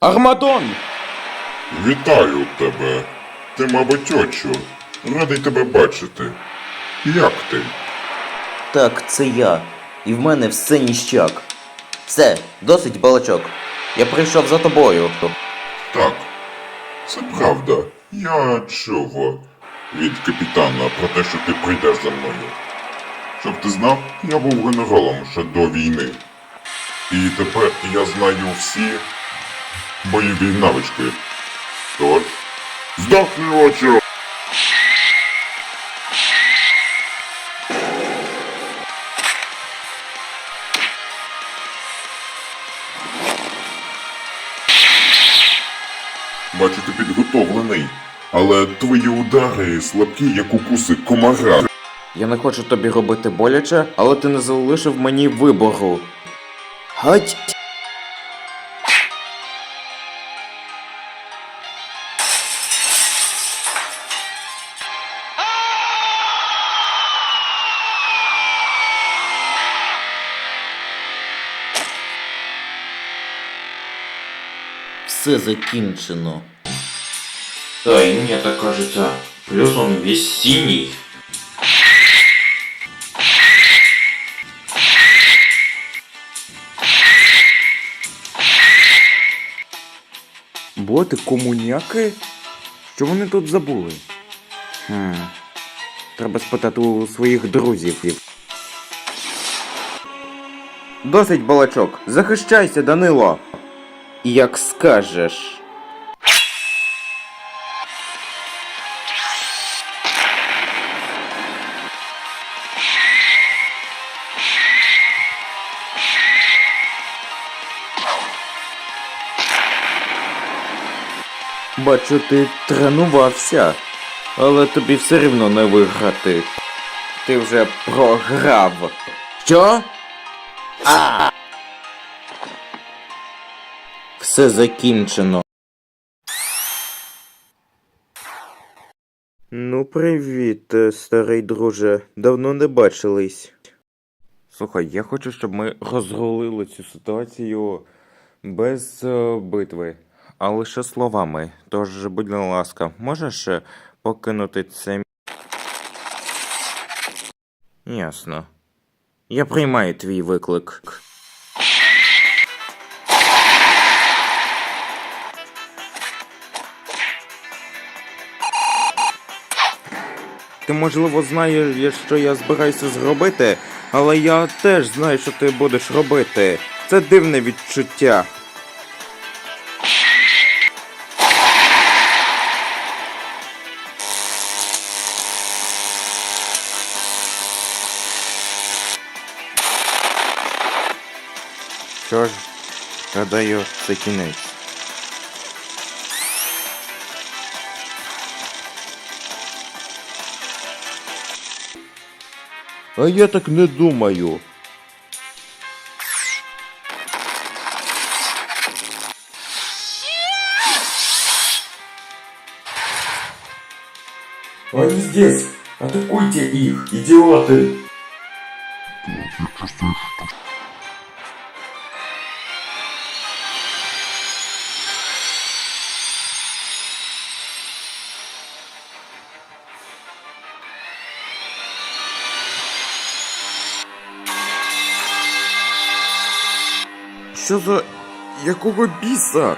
Армадон! Вітаю тебе. Ти, мабуть, очо. Радий тебе бачити. Як ти? Так, це я. І в мене все ніщак. Все, досить балачок. Я прийшов за тобою. Так, це правда. Я чого? Від капітана про те, що ти прийдеш за мною. Щоб ти знав, я був генералом ще до війни. І тепер я знаю всі бойові навички. Тож, здохни очі! Бачу, ти підготовлений. Але твої удари слабкі, як укуси комара. Я не хочу тобі робити боляче, але ти не залишив мені вибору. Гать! Все закінчено. Да, и мне так кажется. Плюс он весь синий. Боти комуняки? Що вони тут забули? Хм. Треба спитати у своїх друзів. Досить балачок. Захищайся, Данило. Як скажеш. Бачу, ти тренувався, але тобі все рівно не виграти. Ти вже програв. Що? А! Все закінчено. Ну, привіт, е, старий друже. Давно не бачились. Слухай, я хочу, щоб ми розрулили цю ситуацію без е, битви, а лише словами. Тож, будь ласка, можеш е, покинути це. Ясно. Я приймаю твій виклик. Ти, можливо, знаєш, що я збираюся зробити, але я теж знаю, що ти будеш робити. Це дивне відчуття. Що ж, гадаю, це кінець. А я так не думаю. Они здесь! Атакуйте их, идиоты! Що за. якого біса?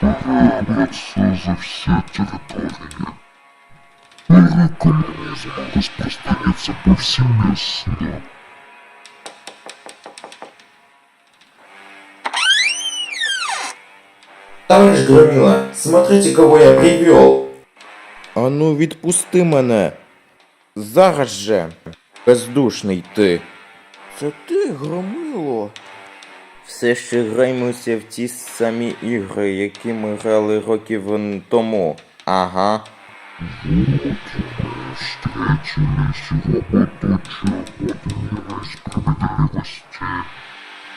Борется за все территории. Мирный коммунизм распространится повсеместно. Товарищ Громила, смотрите, кого я привел! А ну відпусти мене. Зараз же. Бездушний ти. Це ти, громило. Все ще граємося в ті самі ігри, які ми грали років тому. Ага.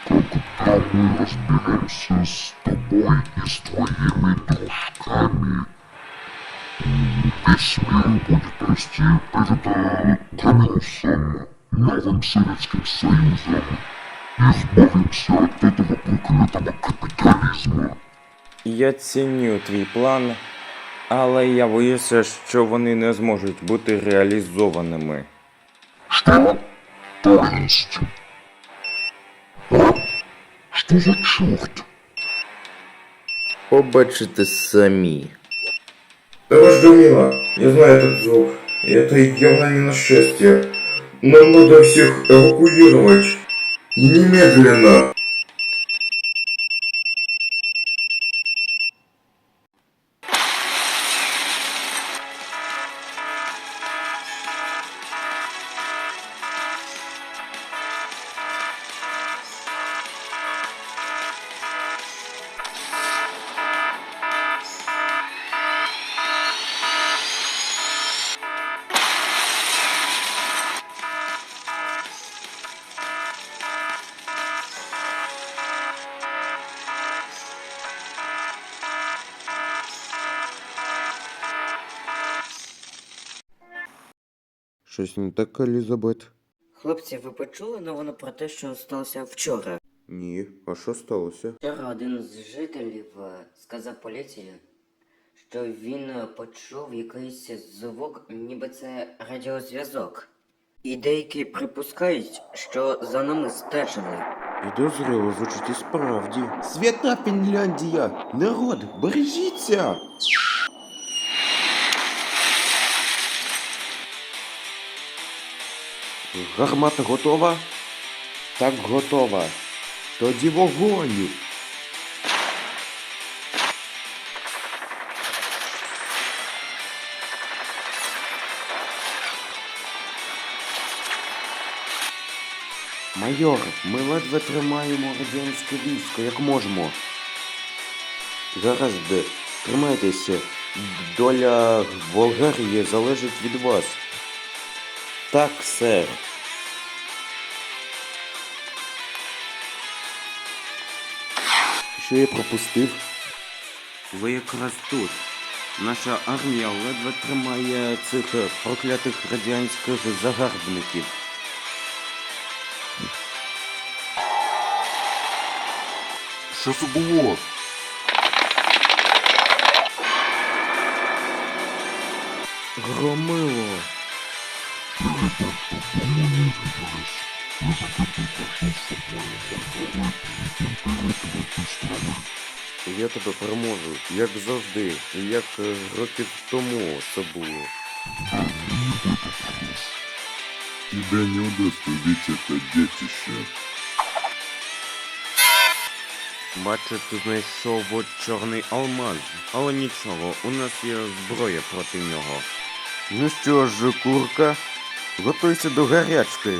Когда мы разберемся с тобой и с твоими дружками, весь мир будет расти перед Камилусом, новым Советским Союзом. избавимся от этого проклятого капитализма. Я ціню твій план, але я боюся, що вони не зможуть бути реалізованими. Что? Полностью. А? Что за черт? Побачите самі. Товарищ Данила, я знаю этот звук. И это явно не на счастье. Нам надо всех эвакуировать. Немедленно. Щось не так, Елізабет? Хлопці, ви почули новину про те, що сталося вчора? Ні, а що сталося? Вчора один з жителів е, сказав поліції, що він е, почув якийсь звук, ніби це радіозв'язок. І деякі припускають, що за нами стежили. Підозріло звучить і справді. Свята Фінляндія! Народ, бережіться! Гармата готова? Так готова. Тоді вогонь! Майор, ми ледве тримаємо радянське військо, як можемо. Гаразд, тримайтеся. Доля Болгарії залежить від вас. Так, сер. Що я пропустив? Ви якраз тут. Наша армія ледве тримає цих проклятих радянських загарбників. Що це було? Громило. Я тебе переможу, як завжди, і як е, років тому це було. Тебе не удастся убить это детище. Бачу, ти знайшов от чорний алмаз, але нічого, у нас є зброя проти нього. Ну що ж, курка, готуйся до гарячки.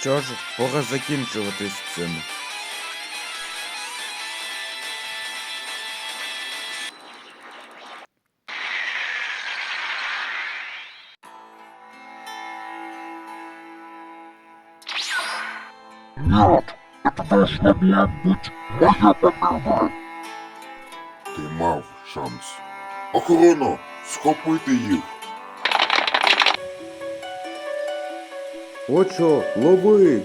Що ж, пора закінчувати з цим. это должна была быть моя победа. Ти мав шанс. Охорона, схопити їх. Очо, лови!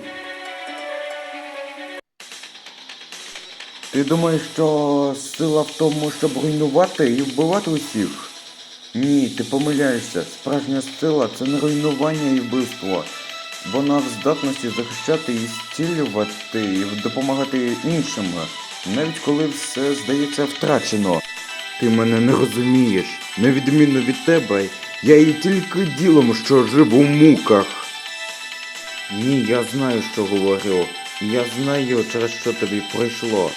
Ти думаєш, що сила в тому, щоб руйнувати і вбивати усіх? Ні, ти помиляєшся. Справжня сила це не руйнування і вбивство. Вона в здатності захищати і зцілювати, і допомагати іншим, навіть коли все здається втрачено. Ти мене не розумієш. На відміну від тебе, я і тільки ділом, що жив у муках. Ні, я знаю, що говорю. Я знаю, через що тобі пройшло.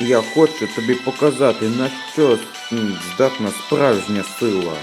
Я хочу тобі показати, на що здатна справжня сила.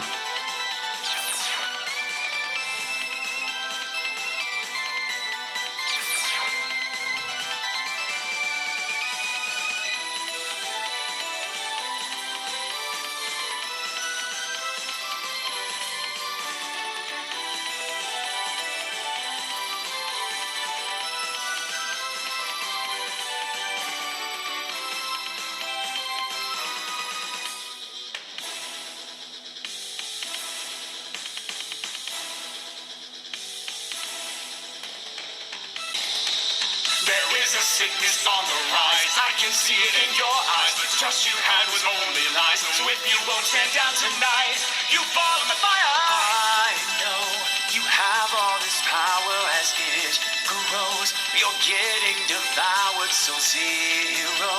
Sickness on the rise. I can see it in your eyes. The trust you had was only lies. So if you won't stand down tonight, you fall in the fire. I know you have all this power as it grows. You're getting devoured, so zero.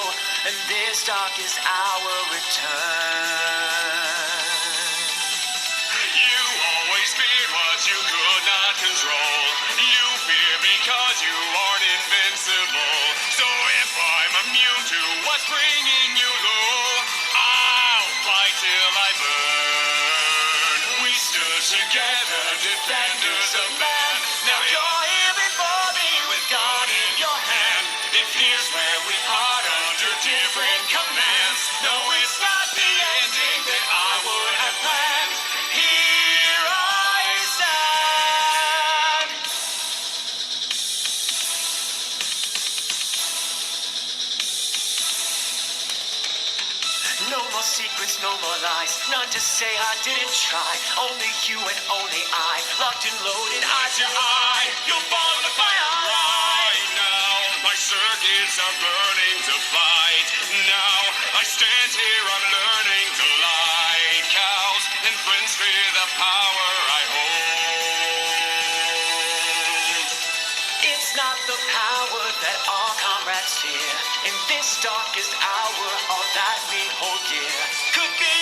And this darkest hour returns. Lies. None to say I didn't try. Only you and only I, locked and loaded, eye to eye. You'll fall in the fire right now. My circuits are burning to fight. Now I stand here, I'm learning to light cows and friends fear the power I hold. It's not the power that our comrades fear. In this darkest hour, all that we hold dear could be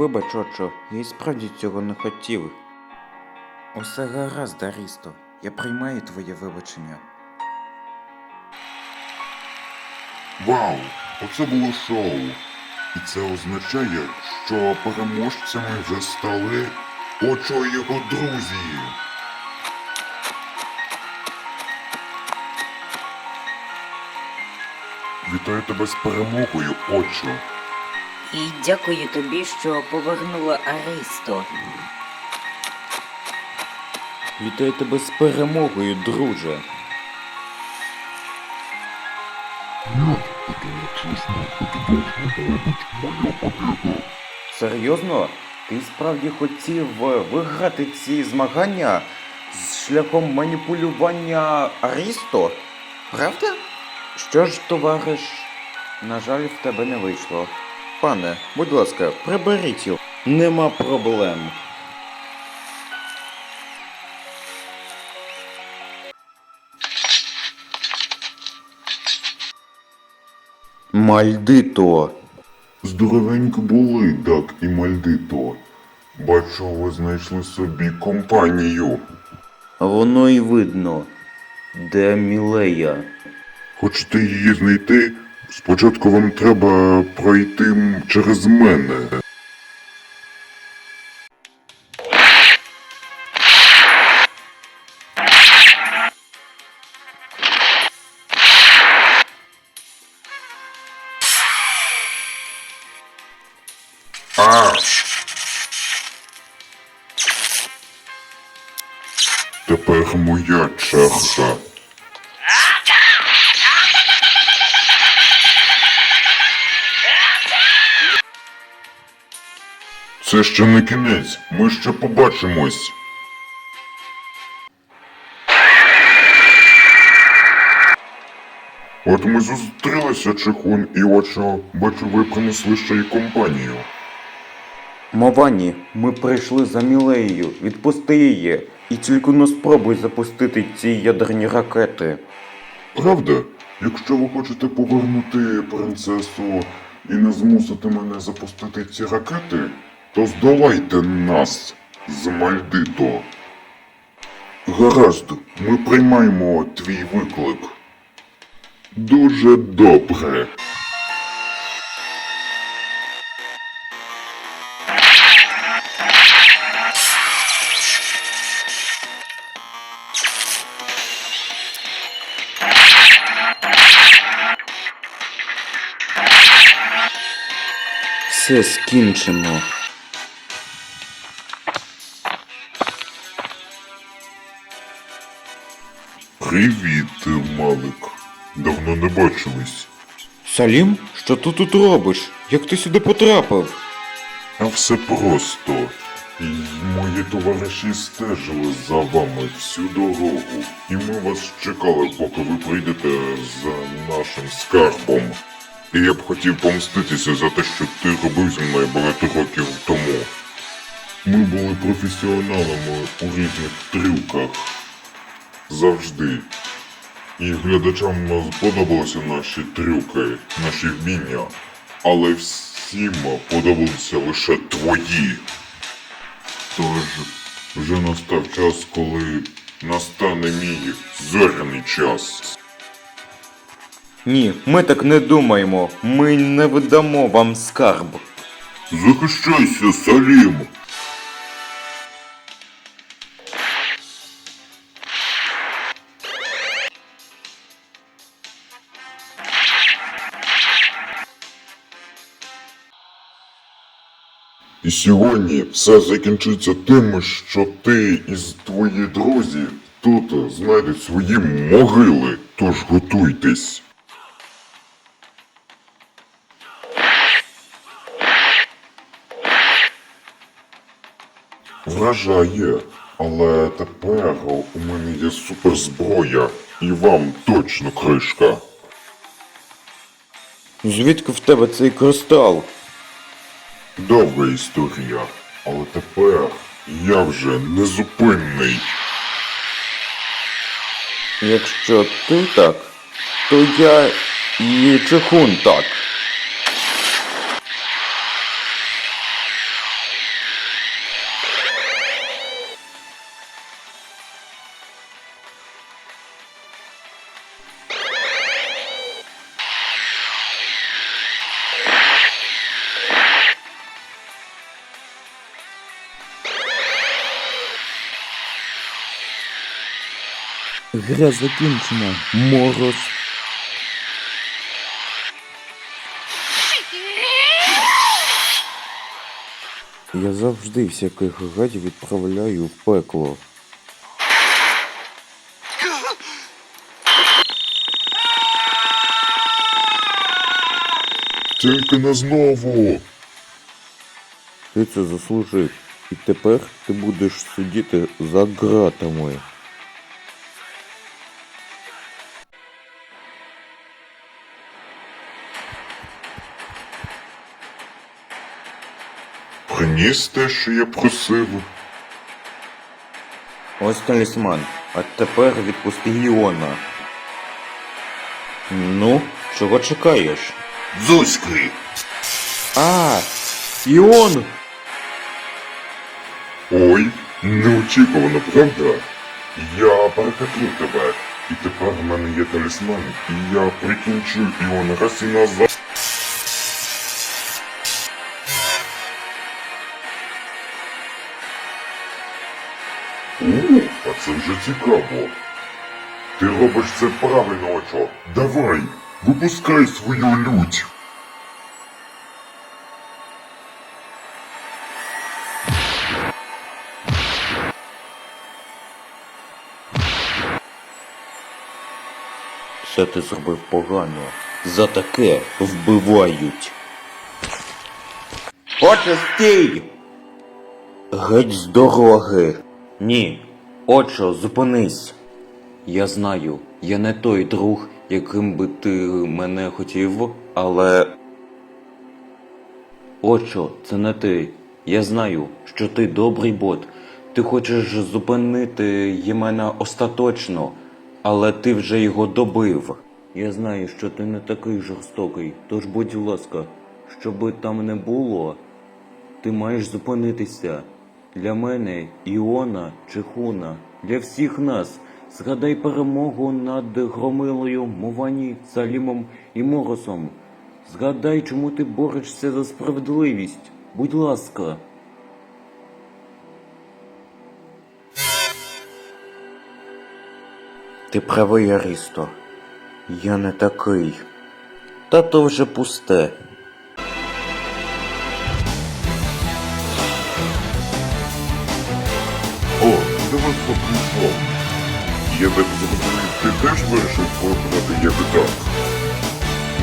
Вибач, отчо, я і справді цього не хотів. Усе гаразд, Арісто. Я приймаю твоє вибачення. Вау! Оце було шоу. І це означає, що переможцями вже стали Очо його друзі. Вітаю тебе з перемогою, Очо. І дякую тобі, що повернула Аристо. Вітаю тебе з перемогою, друже. Серйозно? Ти справді хотів е, виграти ці змагання з шляхом маніпулювання Арісто? Правда? Що ж, товариш, на жаль, в тебе не вийшло. Пане, будь ласка, приберіть його. Нема проблем. Мальдито. Здоровенько були, Дак і Мальдито. Бачу, ви знайшли собі компанію. Воно й видно. Де Мілея? Хочете її знайти? Спочатку вам треба пройти через мене. Тепер моя черга. Це ще не кінець, ми ще побачимось. От ми зустрілися, Чихун і Очо, бачу, ви принесли ще й компанію. Мовані, ми прийшли за Мілеєю. Відпусти її. І тільки не спробуй запустити ці ядерні ракети. Правда? Якщо ви хочете повернути принцесу і не змусити мене запустити ці ракети, то здолайте нас з Мальдито. Гаразд, ми приймаємо твій виклик. Дуже добре. Все скінчено. Привіт, Малик. Давно не бачились. Салім, що ти тут робиш? Як ти сюди потрапив? А все просто. І мої товариші стежили за вами всю дорогу. І ми вас чекали, поки ви прийдете за нашим скарбом. І я б хотів помститися за те, що ти робив зі мною багато років тому. Ми були професіоналами у різних трюках. Завжди. І глядачам сподобалися наші трюки, наші вміння. Але всім подобалися лише твої. Тож вже настав час, коли настане мій зоряний час. Ні, ми так не думаємо. Ми не видамо вам скарб. Захищайся, Салім! І сьогодні все закінчиться тим, що ти і твої друзі тут знайдуть свої могили, тож готуйтесь. Вражає, але тепер у мене є суперзброя, і вам точно кришка. Звідки в тебе цей кристал? Довга історія, але тепер я вже незупинний. Якщо ти так, то я і Чехун так. Гра закінчена. Мороз. Я завжди всяких гадів відправляю в пекло. Тільки не знову. Ти це заслужив. І тепер ти будеш сидіти за ґратами. Приніс те, що я просив. Ось талісман. А тепер відпусти Іона. Ну, чого чекаєш? Зузьки! А, Іон! Ой, неочікувано, правда? Я перехитрив тебе. І тепер в мене є талісман, і я прикінчу Іон раз і назад. О, а це вже цікаво. Ти робиш це правильно, Очо. Давай, випускай свою лють. Все ти зробив погано. За таке вбивають. Отже, стій! Геть з дороги. Ні. Отчо, зупинись. Я знаю, я не той друг, яким би ти мене хотів, але. Отчо, це не ти. Я знаю, що ти добрий бот. Ти хочеш зупинити Ємена остаточно, але ти вже його добив. Я знаю, що ти не такий жорстокий, тож будь ласка, щоби там не було, ти маєш зупинитися. Для мене, Іона, Чехуна, для всіх нас. Згадай перемогу над Громилою, Мовані, Салімом і Моросом. Згадай, чому ти борешся за справедливість. Будь ласка. Ти правий, Арісто. Я не такий. Та то вже пусте. Прийшов. Я так зрозумів, ти теж вирішив програти як так?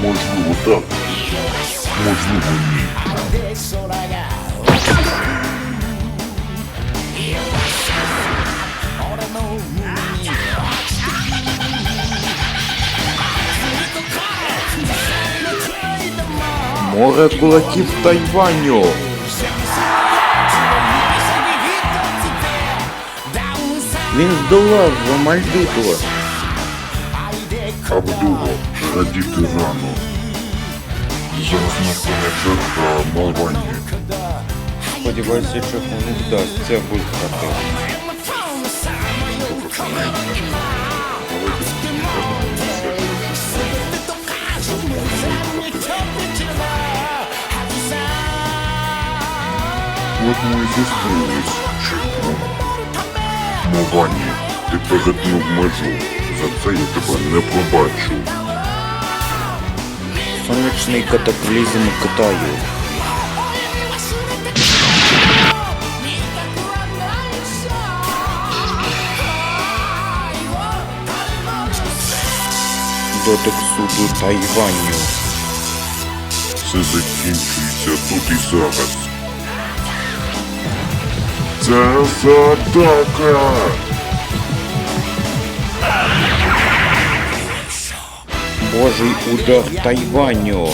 Можливо, так. Можливо, ні. Море кулаків Тайваню. Він здолав Мальдиту. Абдуло, радіти рано. Зараз настане черга Малвані. Сподіваюся, що не вдасться виграти. От ми і зустрілись, Чеку. Малвані, ти перетнув межу. За це я тебе не пробачу. Сонячний катаклізм Китаю. Дотик суду Тайваню. Все закінчується тут і зараз. Це за атака! Божий удар Тайваню.